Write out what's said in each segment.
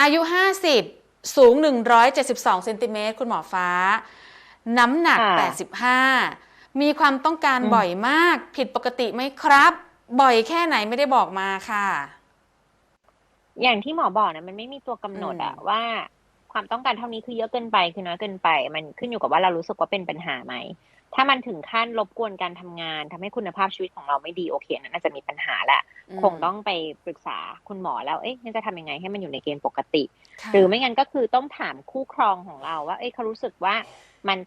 อายุ 50 สูง 172เซนติเมตรคุณหมอฟ้า น้ำหนัก ค่ะ85 มีความต้องการอืม บ่อยมากผิดปกติไหมครับ บ่อยแค่ไหนไม่ได้บอกมาค่ะ อย่างที่หมอบอกนะมันไม่มีตัวกำหนดอะอืม ว่าความต้องการเท่านี้คือเยอะเกินไปคือน้อยเกินไป มันขึ้นอยู่กับว่าเรารู้สึกว่าเป็นปัญหาไหม ถ้ามันถึงขั้นรบกวนการทำงานทำให้คุณภาพชีวิตของเราไม่ดีโอเคนั่นน่าจะมีปัญหาแหละคงต้องไปปรึกษาคุณหมอแล้วเอ๊ะงั้นจะทำยังไงให้มันอยู่ในเกณฑ์ปกติค่ะหรือไม่งั้นก็คือต้องถามคู่ครองของเราว่า เอ้ยเขารู้สึกว่ามัน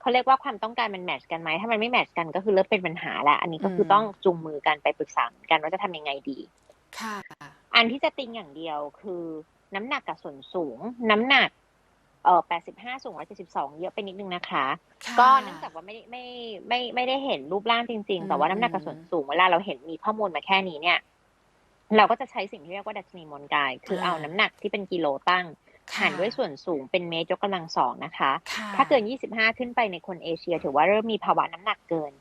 เขาเรียกว่าความต้องการมันแมทชกันไหมถ้ามันไม่แมทชกันก็คือเริ่มเป็นปัญหาแล้วอันนี้ก็คือต้องจูงมือกันไปปรึกษาเหมือนกันว่าจะทำยังไงดีค่ะ อันที่จะติงอย่างเดียวคือน้ำหนักกับส่วนสูง น้ำหนัก เอ่อ85สูง172 เยอะไปนิดนึงนะคะค่ะก็เนื่องจากว่าไม่ได้ไม่ไม่ไม่ได้เห็นรูปร่างจริงอืๆมแต่ว่าน้ำหนักกับส่วนสูงเวลาเราเห็นมีข้อมูลมาแค่นี้เนี่ย เราก็จะใช้สิ่งที่เรียกว่าดัชนีมวลกาย คือเอาน้ำหนักที่เป็นกิโลตั้งค่ะหารด้วยส่วนสูงเป็นเมตรยกกำลังสองนะคะค่ะถ้าเกิน 25 ขึ้นไปในคนเอเชีย ถือว่าเริ่มมีภาวะน้ำหนักเกิน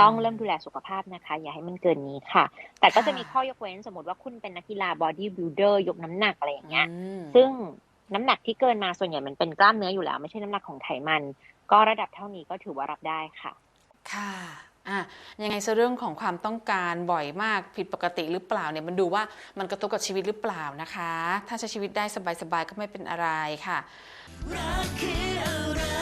ต้องเริ่มดูแลสุขภาพนะคะ อย่าให้มันเกินนี้ค่ะ แต่ก็จะมีข้อยกเว้นสมมติว่าคุณเป็นนักกีฬาบอดี้บิ l เดอร์ยกน้ำหนักอะไรอย่างเงี้ยอืมซึ่ง น้ำหนักที่เกินมาส่วนใหญ่มันเป็นกล้ามเนื้ออยู่แล้ว ไม่ใช่น้ำหนักของไขมัน ก็ระดับเท่านี้ก็ถือว่ารับได้ค่ะ ค่ะอะยังไงเรื่องของความต้องการบ่อยมากผิดปกติหรือเปล่าเนี่ยมันดูว่ามันกระทบกับชีวิตหรือเปล่านะคะ ถ้าใช้ชีวิตได้สบายๆก็ไม่เป็นอะไรค่ะรักคืออะไร